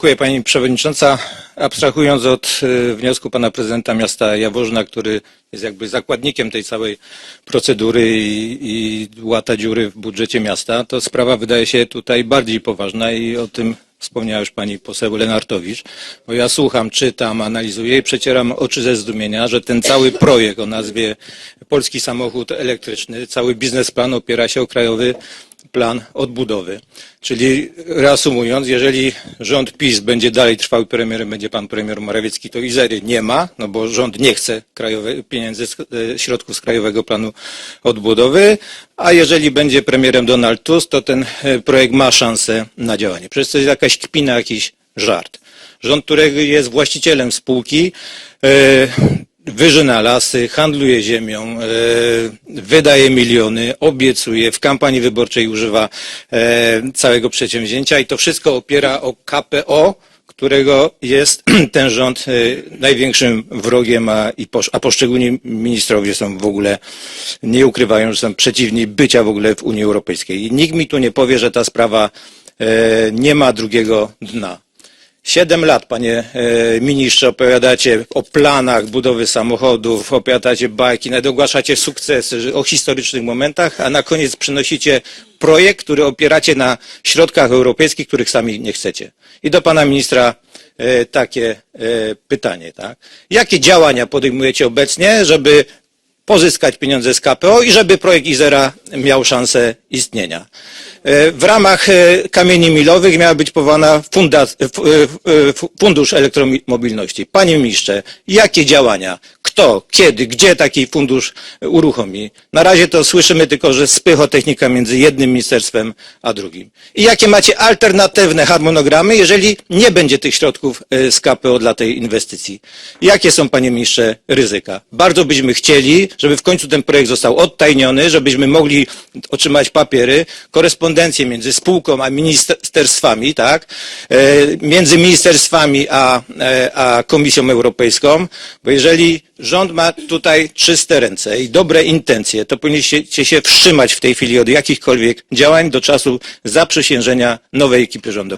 Dziękuję Pani Przewodnicząca. Abstrahując od e, wniosku Pana Prezydenta Miasta Jaworzna, który jest jakby zakładnikiem tej całej procedury i, i łata dziury w budżecie miasta, to sprawa wydaje się tutaj bardziej poważna i o tym wspomniała już Pani poseł Lenartowicz, bo ja słucham, czytam, analizuję i przecieram oczy ze zdumienia, że ten cały projekt o nazwie Polski Samochód Elektryczny, cały biznesplan opiera się o krajowy plan odbudowy. Czyli reasumując, jeżeli rząd PiS będzie dalej trwał i premierem będzie pan premier Morawiecki, to Izery nie ma, no bo rząd nie chce krajowe, pieniędzy, e, środków z Krajowego Planu Odbudowy, a jeżeli będzie premierem Donald Tusk, to ten e, projekt ma szansę na działanie. Przecież to jest jakaś kpina, jakiś żart. Rząd, którego jest właścicielem spółki, wyrzyna lasy, handluje ziemią, e, wydaje miliony, obiecuje, w kampanii wyborczej używa e, całego przedsięwzięcia i to wszystko opiera o KPO, którego jest ten rząd e, największym wrogiem, a, i posz, a poszczególni ministrowie są w ogóle, nie ukrywają, że są przeciwni bycia w ogóle w Unii Europejskiej. I nikt mi tu nie powie, że ta sprawa nie ma drugiego dna. Siedem lat, panie e, ministrze, opowiadacie o planach budowy samochodów, opowiadacie bajki, nawet ogłaszacie sukcesy o historycznych momentach, a na koniec przynosicie projekt, który opieracie na środkach europejskich, których sami nie chcecie. I do pana ministra e, takie e, pytanie, tak? Jakie działania podejmujecie obecnie, żeby pozyskać pieniądze z KPO i żeby projekt Izera miał szansę istnienia. E, W ramach e, kamieni milowych miała być powołana f- Fundusz Elektromobilności. Panie ministrze, jakie działania, kto, kiedy, gdzie taki fundusz uruchomi? Na razie to słyszymy tylko, że spychotechnika między jednym ministerstwem a drugim. I jakie macie alternatywne harmonogramy, jeżeli nie będzie tych środków e, z KPO dla tej inwestycji? Jakie są, panie ministrze, ryzyka? Bardzo byśmy chcieli, żeby w końcu ten projekt został odtajniony, żebyśmy mogli otrzymać papiery, korespondencję między spółką a ministerstwami, tak? E, Między ministerstwami a, e, a Komisją Europejską, bo jeżeli rząd ma tutaj czyste ręce i dobre intencje, to powinniście się wstrzymać w tej chwili od jakichkolwiek działań do czasu zaprzysiężenia nowej ekipy rządu.